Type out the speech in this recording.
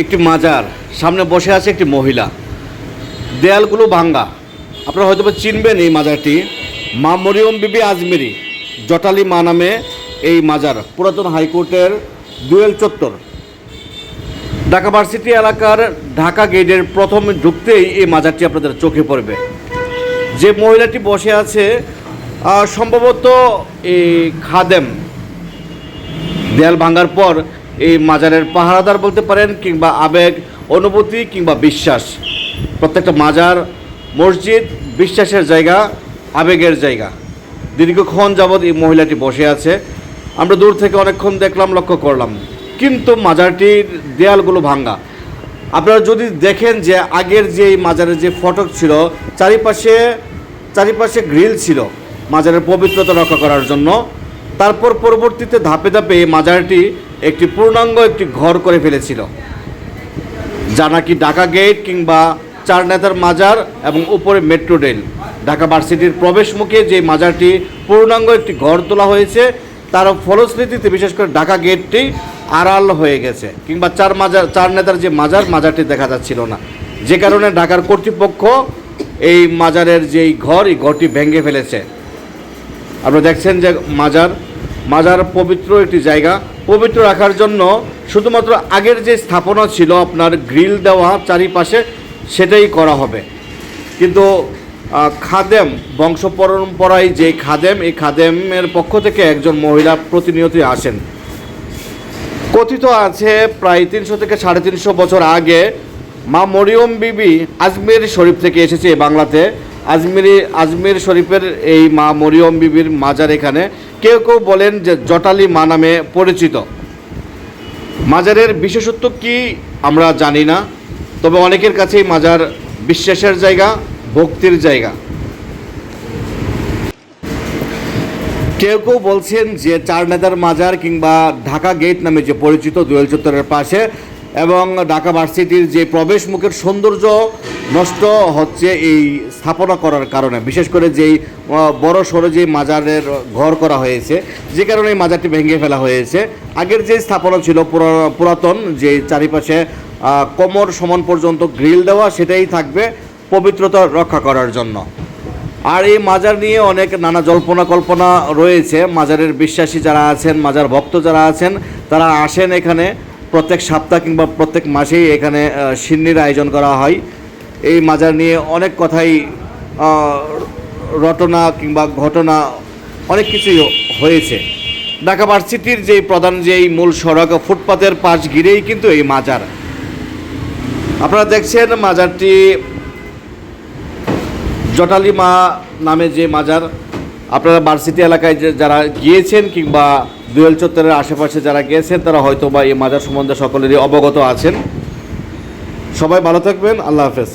একটি মাজার, সামনে বসে আছে একটি মহিলা। দেয়ালগুলো ভাঙ্গা। আপনারা হয়তো চিনবেন এই মাজারটি। মা মরিয়ম বিবি আজমেরি, জটালি মা নামে এই মাজার, পুরাতন হাইকোর্টের দুয়েল চত্বর। ঢাকা ভার্সিটি এলাকার ঢাকা গেটের প্রথম ঢুকতেই এই মাজারটি আপনাদের চোখে পড়বে। যে মহিলাটি বসে আছে সম্ভবত এই খাদেম। দেয়াল ভাঙ্গার পর এই মাজারের পাহারাদার বলতে পারেন কিংবা আবেগ, অনুভূতি কিংবা বিশ্বাস। প্রত্যেকটা মাজার, মসজিদ বিশ্বাসের জায়গা, আবেগের জায়গা। দীর্ঘক্ষণ যাবৎ এই মহিলাটি বসে আছে। আমরা দূর থেকে অনেকক্ষণ দেখলাম, লক্ষ্য করলাম। কিন্তু মাজারটির দেয়ালগুলো ভাঙ্গা আপনারা যদি দেখেন যে আগের যে এই মাজারের যে ফটক ছিল, চারিপাশে চারিপাশে গ্রিল ছিল মাজারের পবিত্রতা রক্ষা করার জন্য। তারপর পরবর্তীতে ধাপে ধাপে এই মাজারটি একটি পূর্ণাঙ্গ একটি ঘর করে ফেলেছিল, যা নাকি ঢাকা গেট কিংবা চার নেতার মাজার এবং উপরে মেট্রো রেল। ঢাকা ভার্সিটির প্রবেশমুখে যে মাজারটি পূর্ণাঙ্গ একটি ঘর তোলা হয়েছে, তার ফলশ্রুতিতে বিশেষ করে ঢাকা গেটটি আড়াল হয়ে গেছে কিংবা চার মাজার, চার নেতার যে মাজার, মাজারটি দেখা যাচ্ছিল না। যে কারণে ঢাকার কর্তৃপক্ষ এই মাজারের যেই ঘর, এই ঘরটি ভেঙে ফেলেছে। আপনারা দেখছেন যে মাজার মাজার পবিত্র একটি জায়গা। পবিত্র রাখার জন্য শুধুমাত্র আগের যে স্থাপনা ছিল আপনার গ্রিল দেওয়া চারিপাশে সেটাই করা হবে। কিন্তু খাদেম, বংশ পরম্পরায় যে খাদেম, এই খাদেমের পক্ষ থেকে একজন মহিলা প্রতিনিয়তই আসেন। কথিত আছে, প্রায় তিনশো থেকে সাড়ে তিনশো বছর আগে মা মরিয়ম বিবি আজমির শরীফ থেকে এসেছে বাংলাতে। আজমিরি, আজমির শরীফের এই মা মরিয়ম বিবির মাজার এখানে কেউ কেউ বলেন যে জটালি মা নামে পরিচিত। মাজারের বিশেষত্ব কি আমরা জানি না, তবে অনেকের কাছেই মাজার বিশ্বাসের জায়গা, ভক্তির জায়গা। কেউ কেউ বলছেন যে চার নেতার মাজার কিংবা ঢাকা গেট নামে যে পরিচিত দুয়েল চত্বরের পাশে এবং ঢাকা ভার্সিটির যে প্রবেশ মুখের সৌন্দর্য নষ্ট হচ্ছে এই স্থাপনা করার কারণে। বিশেষ করে যেই বড় সড়ো যে মাজারের ঘর করা হয়েছে, যে কারণে এই মাজারটি ভেঙে ফেলা হয়েছে। আগের যে স্থাপনা ছিল পুরাতন, যে চারিপাশে কোমর সমান পর্যন্ত গ্রিল দেওয়া, সেটাই থাকবে পবিত্রতা রক্ষা করার জন্য। আর এই মাজার নিয়ে অনেক নানা জল্পনা কল্পনা রয়েছে। মাজারের বিশ্বাসী যারা আছেন, মাজার ভক্ত যারা আছেন, তারা আসেন এখানে। প্রত্যেক সপ্তাহ কিংবা প্রত্যেক মাসেই এখানে সিন্নির আয়োজন করা হয়। এই মাজার নিয়ে অনেক কথাই রটনা কিংবা ঘটনা অনেক কিছুই হয়েছে। ঢাকা ভার্সিটির যেই প্রধান যেই মূল সড়ক, ফুটপাতের পাশ ঘিরেই কিন্তু এই মাজার। আপনারা দেখছেন মাজারটি জটালি মা নামে যে মাজার আপনারা বার্সিটি এলাকায় যারা গিয়েছেন কিংবা দুয়েল চত্বরের আশেপাশে যারা গিয়েছেন, তারা হয়তো বা এই মাজার সম্বন্ধে সকলেরই অবগত আছেন। সবাই ভালো থাকবেন, আল্লাহ হাফেজ।